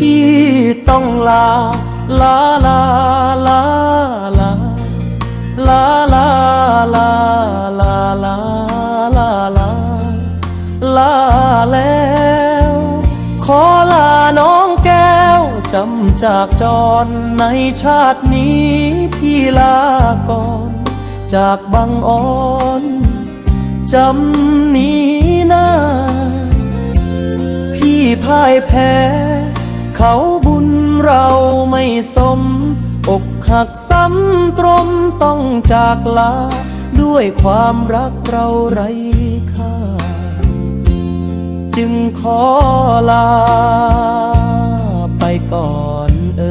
พี่ต้องลาลาลาลาลาลาลาลาลาลาลาลาแล้ว ขอลาน้องแก้วจำจากจรในชาตินี้พี่ลาก่อน จากบางอ่อนจำนี้นาพี่พ่ายแพ้ เขาบุญเราไม่สม อกหักซ้ำตรมต้องจากลา ด้วยความรักเราไรค่า จึงขอลาไปก่อนเอ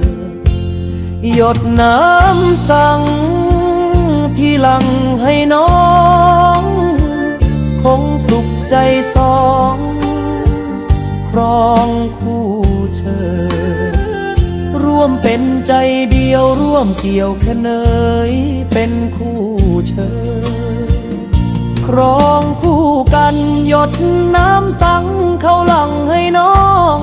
อ หยดน้ำสั่งที่หลังให้น้อง คงสุขใจสอง ครอง ร่วมเป็นใจเดียวร่วมเกี่ยวแค่เนยเป็นคู่เชยครองคู่กันหยดน้ำสังเข้าหลังให้น้อง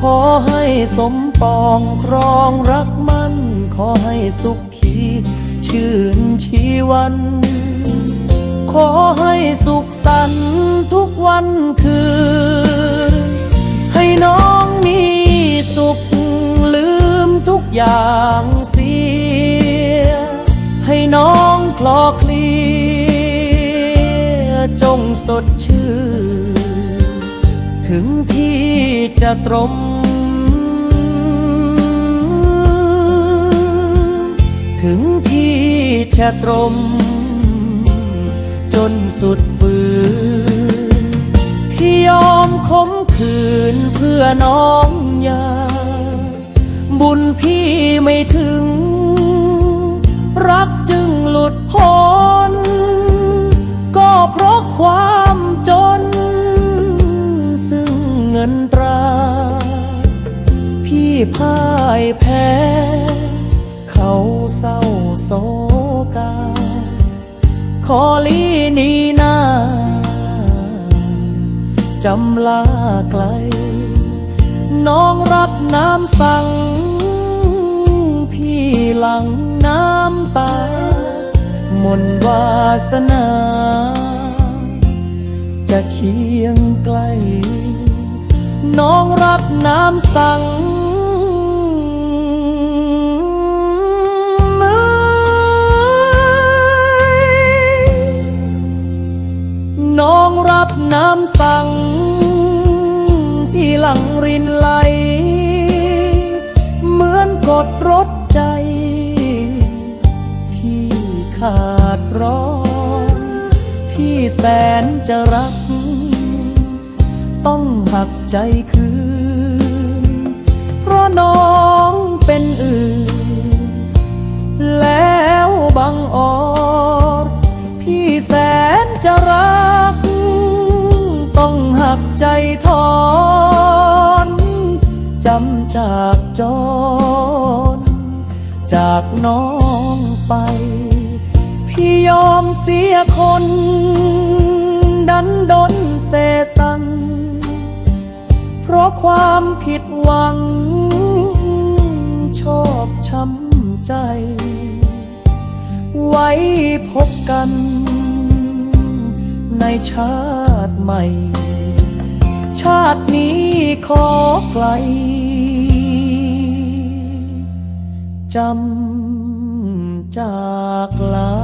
ขอให้สมปองครองรักมัน ขอให้สุขขีชื่นชีวัน ขอให้สุขสันต์ทุกวันคืน อย่างเสีย ให้น้องคลอเคลียร์จงสดชื่น ถึงพี่จะตรม ถึงพี่จะตรม จนสุดฝืนพี่ยอมคมคืนเพื่อน้องยา บุญพี่ไม่ถึง รักจึงหลุดพ้น ก็เพราะความจน ซึ่งเงินตรา พี่พ่ายแพ้ เขาเศร้าโศกา ขอลีนีนาจำลาไกลน้องรับน้ำสั่ง ลังน้ำตามนวาสนา จะเคียงไกล น้องรับน้ำสั่งน้องรับน้ำสั่ง ที่หลังรินไหล เหมือนกดรถ ขาดร้อนพี่แสนจะรัก ต้องหักใจคืน เพราะน้องเป็นอื่น แล้วบังออดพี่แสนจะรัก ต้องหักใจทอนจำจากจอรจากน้องไป ยอมเสียคน ดันดนเสสัง เพราะความผิดหวัง ชอบช้ำใจ ไว้พบกัน ในชาติใหม่ ชาตินี้ขอไกลจำจากลา